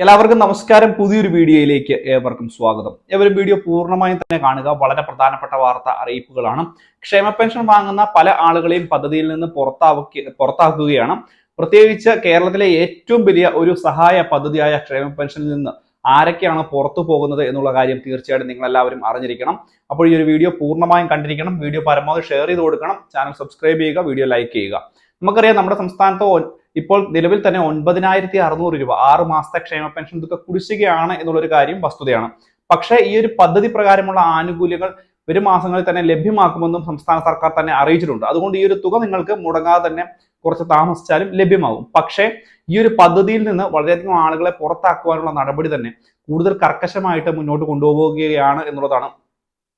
എല്ലാവർക്കും നമസ്കാരം. പുതിയൊരു വീഡിയോയിലേക്ക് ഏവർക്കും സ്വാഗതം. ഏവരും വീഡിയോ പൂർണമായും തന്നെ കാണുക. വളരെ പ്രധാനപ്പെട്ട വാർത്ത അറിയിപ്പുകളാണ്. ക്ഷേമ പെൻഷൻ വാങ്ങുന്ന പല ആളുകളെയും പദ്ധതിയിൽ നിന്ന് പുറത്താക്കി പുറത്താക്കുകയാണ്. പ്രത്യേകിച്ച് കേരളത്തിലെ ഏറ്റവും വലിയ ഒരു സഹായ പദ്ധതിയായ ക്ഷേമ പെൻഷനിൽ നിന്ന് ആരൊക്കെയാണ് പുറത്തു പോകുന്നത് എന്നുള്ള കാര്യം തീർച്ചയായിട്ടും നിങ്ങൾ എല്ലാവരും അറിഞ്ഞിരിക്കണം. അപ്പോൾ ഈ ഒരു വീഡിയോ പൂർണമായും കണ്ടിരിക്കണം. വീഡിയോ പരമാവധി ഷെയർ ചെയ്ത് കൊടുക്കണം. ചാനൽ സബ്സ്ക്രൈബ് ചെയ്യുക വീഡിയോ ലൈക്ക് ചെയ്യുക. നമുക്കറിയാം നമ്മുടെ സംസ്ഥാനത്ത് ഇപ്പോൾ നിലവിൽ തന്നെ ഒൻപതിനായിരത്തി അറുന്നൂറ് രൂപ ആറ് മാസത്തെ ക്ഷേമ പെൻഷൻ ഇതൊക്കെ കുടിശ്ശികയാണ് എന്നുള്ളൊരു കാര്യം വസ്തുതയാണ്. പക്ഷേ ഈ ഒരു പദ്ധതി പ്രകാരമുള്ള ആനുകൂല്യങ്ങൾ വരും മാസങ്ങളിൽ തന്നെ ലഭ്യമാക്കുമെന്നും സംസ്ഥാന സർക്കാർ തന്നെ അറിയിച്ചിട്ടുണ്ട്. അതുകൊണ്ട് ഈ ഒരു തുക നിങ്ങൾക്ക് മുടങ്ങാതെ തന്നെ കുറച്ച് താമസിച്ചാലും ലഭ്യമാകും. പക്ഷേ ഈ ഒരു പദ്ധതിയിൽ നിന്ന് വളരെയധികം ആളുകളെ പുറത്താക്കുവാനുള്ള നടപടി തന്നെ കൂടുതൽ കർക്കശമായിട്ട് മുന്നോട്ട് കൊണ്ടുപോവുകയാണ് എന്നുള്ളതാണ്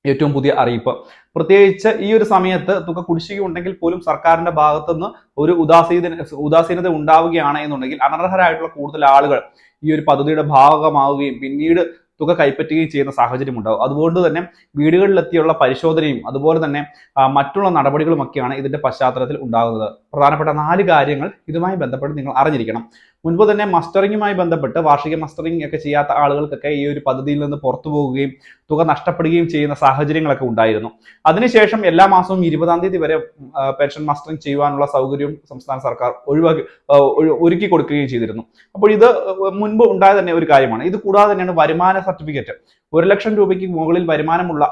ഏറ്റവും പുതിയ അറിയിപ്പ്. പ്രത്യേകിച്ച് ഈ ഒരു സമയത്ത് തുക കുടിശ്ശിക ഉണ്ടെങ്കിൽ പോലും സർക്കാരിന്റെ ഭാഗത്തുനിന്ന് ഒരു ഉദാസീന ഉദാസീനത ഉണ്ടാവുകയാണ് എന്നുണ്ടെങ്കിൽ അനർഹരായിട്ടുള്ള കൂടുതൽ ആളുകൾ ഈ ഒരു പദ്ധതിയുടെ ഭാഗമാവുകയും പിന്നീട് തുക കൈപ്പറ്റുകയും ചെയ്യുന്ന സാഹചര്യം ഉണ്ടാവും അതുകൊണ്ട് തന്നെ വീടുകളിലെത്തിയുള്ള പരിശോധനയും അതുപോലെ തന്നെ മറ്റുള്ള നടപടികളുമൊക്കെയാണ് ഇതിന്റെ പശ്ചാത്തലത്തിൽ ഉണ്ടാകുന്നത്. പ്രധാനപ്പെട്ട നാല് കാര്യങ്ങൾ ഇതുമായി ബന്ധപ്പെട്ട് നിങ്ങൾ അറിഞ്ഞിരിക്കണം. മുൻപ് തന്നെ മസ്റ്ററിങ്ങുമായി ബന്ധപ്പെട്ട് വാർഷിക മസ്റ്ററിംഗ് ഒക്കെ ചെയ്യാത്ത ആളുകൾക്കൊക്കെ ഈ ഒരു പദ്ധതിയിൽ നിന്ന് പുറത്തു പോവുകയും തുക നഷ്ടപ്പെടുകയും ചെയ്യുന്ന സാഹചര്യങ്ങളൊക്കെ ഉണ്ടായിരുന്നു. അതിനുശേഷം എല്ലാ മാസവും ഇരുപതാം തീയതി വരെ പെൻഷൻ മസ്റ്ററിംഗ് ചെയ്യുവാനുള്ള സൗകര്യവും സംസ്ഥാന സർക്കാർ ഒഴിവാക്കി ഒരുക്കി കൊടുക്കുകയും ചെയ്തിരുന്നു. അപ്പോൾ ഇത് മുൻപ് ഉണ്ടായ തന്നെ ഒരു കാര്യമാണ്. ഇത് കൂടാതെ തന്നെയാണ് വരുമാന സർട്ടിഫിക്കറ്റ്. ഒരു ലക്ഷം രൂപയ്ക്ക് മുകളിൽ വരുമാനമുള്ള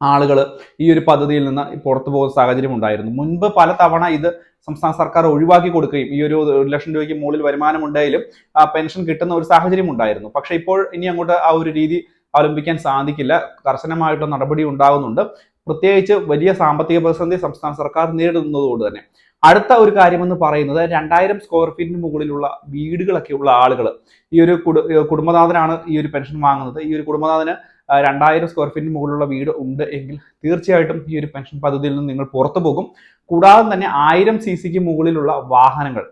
ആളുകൾ ഈ ഒരു പദ്ധതിയിൽ നിന്ന് പുറത്തു പോകുന്ന സാഹചര്യം ഉണ്ടായിരുന്നു. മുൻപ് പല തവണ ഇത് സംസ്ഥാന സർക്കാർ ഒഴിവാക്കി കൊടുക്കുകയും ഈ ഒരു ഒരു ലക്ഷം രൂപയ്ക്ക് മുകളിൽ വരുമാനം ഉണ്ടായാലും ആ പെൻഷൻ കിട്ടുന്ന ഒരു സാഹചര്യം ഉണ്ടായിരുന്നു. പക്ഷെ ഇപ്പോൾ ഇനി അങ്ങോട്ട് ആ ഒരു രീതി അവലംബിക്കാൻ സാധിക്കില്ല. കർശനമായിട്ടുള്ള നടപടി ഉണ്ടാകുന്നുണ്ട്. പ്രത്യേകിച്ച് വലിയ സാമ്പത്തിക പ്രതിസന്ധി സംസ്ഥാന സർക്കാർ നേരിടുന്നതുകൊണ്ട് തന്നെ. അടുത്ത ഒരു കാര്യമെന്ന് പറയുന്നത് രണ്ടായിരം സ്ക്വയർ ഫീറ്റിന് മുകളിലുള്ള വീടുകളൊക്കെ ഉള്ള ആളുകൾ ഈ ഒരു കുടു കുടുംബനാഥനാണ് ഈ ഒരു പെൻഷൻ വാങ്ങുന്നത്. ഈ ഒരു കുടുംബനാഥന് രണ്ടായിരം സ്ക്വയർ ഫീറ്റിന് മുകളിലുള്ള വീട് ഉണ്ട് എങ്കിൽ തീർച്ചയായിട്ടും ഈ ഒരു പെൻഷൻ പദ്ധതിയിൽ നിന്ന് നിങ്ങൾ പുറത്തു പോകും. കൂടാതെ തന്നെ ആയിരം സി സിക്ക് മുകളിലുള്ള വാഹനങ്ങൾ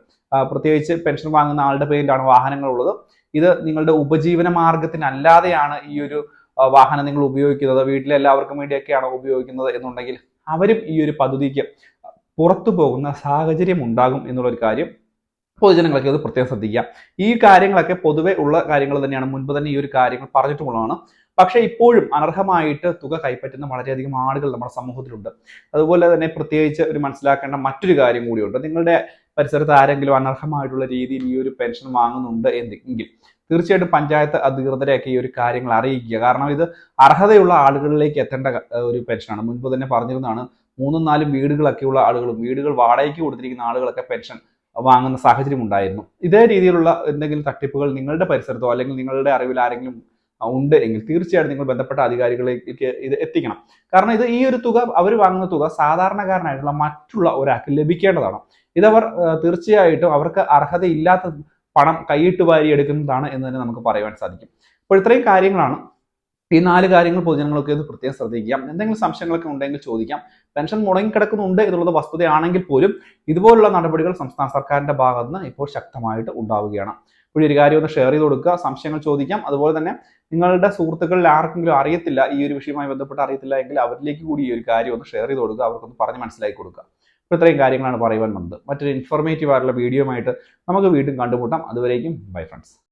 പ്രത്യേകിച്ച് പെൻഷൻ വാങ്ങുന്ന ആളുടെ പേരിലാണ് വാഹനങ്ങൾ ഉള്ളത്. ഇത് നിങ്ങളുടെ ഉപജീവന മാർഗത്തിനല്ലാതെയാണ് ഈ ഒരു വാഹനം നിങ്ങൾ ഉപയോഗിക്കുന്നത്. വീട്ടിലെ എല്ലാവർക്കും വേണ്ടിയൊക്കെയാണ് ഉപയോഗിക്കുന്നത് എന്നുണ്ടെങ്കിൽ അവരും ഈ ഒരു പദ്ധതിക്ക് പുറത്തു പോകുന്ന സാഹചര്യം ഉണ്ടാകും എന്നുള്ളൊരു കാര്യം പൊതുജനങ്ങളൊക്കെ അത് പ്രത്യേകം ശ്രദ്ധിക്കുക. ഈ കാര്യങ്ങളൊക്കെ പൊതുവെ ഉള്ള കാര്യങ്ങൾ തന്നെയാണ്. മുൻപ് തന്നെ ഈ ഒരു കാര്യങ്ങൾ പറഞ്ഞിട്ടുള്ളതാണ്. പക്ഷേ ഇപ്പോഴും അനർഹമായിട്ട് തുക കൈപ്പറ്റുന്ന വളരെയധികം ആളുകൾ നമ്മുടെ സമൂഹത്തിലുണ്ട്. അതുപോലെ തന്നെ പ്രത്യേകിച്ച് ഒരു മനസ്സിലാക്കേണ്ട മറ്റൊരു കാര്യം കൂടിയുണ്ട്. നിങ്ങളുടെ പരിസരത്ത് ആരെങ്കിലും അനർഹമായിട്ടുള്ള രീതിയിൽ ഈ ഒരു പെൻഷൻ വാങ്ങുന്നുണ്ട് എങ്കിൽ തീർച്ചയായിട്ടും പഞ്ചായത്ത് അധികൃതരെയൊക്കെ ഈ ഒരു കാര്യങ്ങൾ അറിയിക്കുക. കാരണം ഇത് അർഹതയുള്ള ആളുകളിലേക്ക് എത്തേണ്ട ഒരു പെൻഷനാണ്. മുൻപ് തന്നെ പറഞ്ഞിരുന്നതാണ് മൂന്നും നാലും വീടുകളൊക്കെയുള്ള ആളുകളും വീടുകൾ വാടകയ്ക്ക് കൊടുത്തിരിക്കുന്ന ആളുകളൊക്കെ പെൻഷൻ വാങ്ങുന്ന സാഹചര്യം ഉണ്ടായിരുന്നു. ഇതേ രീതിയിലുള്ള എന്തെങ്കിലും തട്ടിപ്പുകൾ നിങ്ങളുടെ പരിസരത്തോ അല്ലെങ്കിൽ നിങ്ങളുടെ അറിവിൽ ആരെങ്കിലും ഉണ്ട് എങ്കിൽ തീർച്ചയായിട്ടും നിങ്ങൾ ബന്ധപ്പെട്ട അധികാരികളിലേക്ക് ഇത് എത്തിക്കണം. കാരണം ഇത് ഈ ഒരു തുക അവർ വാങ്ങുന്ന തുക സാധാരണക്കാരനായിട്ടുള്ള മറ്റുള്ള ഒരാൾക്ക് ലഭിക്കേണ്ടതാണ്. ഇതവർ തീർച്ചയായിട്ടും അവർക്ക് അർഹതയില്ലാത്ത പണം കൈയിട്ട് വാരി എടുക്കുന്നതാണ് എന്ന് തന്നെ നമുക്ക് പറയുവാൻ സാധിക്കും. അപ്പോൾ ഇത്രയും കാര്യങ്ങളാണ്. ഈ നാല് കാര്യങ്ങൾ പൊതുജനങ്ങളൊക്കെ ഇത് പ്രത്യേകം ശ്രദ്ധിക്കാം. എന്തെങ്കിലും സംശയങ്ങളൊക്കെ ഉണ്ടെങ്കിൽ ചോദിക്കാം. പെൻഷൻ മുടങ്ങിക്കിടക്കുന്നുണ്ട് എന്നുള്ളത് വസ്തുതയാണെങ്കിൽ പോലും ഇതുപോലുള്ള നടപടികൾ സംസ്ഥാന സർക്കാരിന്റെ ഭാഗത്ത് നിന്ന് ഇപ്പോൾ ശക്തമായിട്ട് ഉണ്ടാവുകയാണ്. ഈ ഒരു കാര്യം ഒന്ന് ഷെയർ ചെയ്ത് കൊടുക്കുക. സംശയങ്ങൾ ചോദിക്കാം. അതുപോലെ തന്നെ നിങ്ങളുടെ സുഹൃത്തുക്കളിൽ ആർക്കെങ്കിലും അറിയത്തില്ല ഈ ഒരു വിഷയവുമായി ബന്ധപ്പെട്ട് അറിയത്തില്ല എങ്കിൽ അവരിലേക്ക് കൂടി ഈ ഒരു കാര്യം ഒന്ന് ഷെയർ ചെയ്ത് കൊടുക്കുക. അവർക്കൊന്ന് പറഞ്ഞ് മനസ്സിലാക്കി കൊടുക്കുക. അപ്പോൾ ഇത്രയും കാര്യങ്ങളാണ് പറയുവാൻ വന്നത്. മറ്റൊരു ഇൻഫോർമേറ്റീവ് ആയിട്ടുള്ള വീഡിയോ ആയിട്ട് നമുക്ക് വീണ്ടും കണ്ടുമുട്ടാം. അതുവരേക്കും ബൈ ഫ്രണ്ട്സ്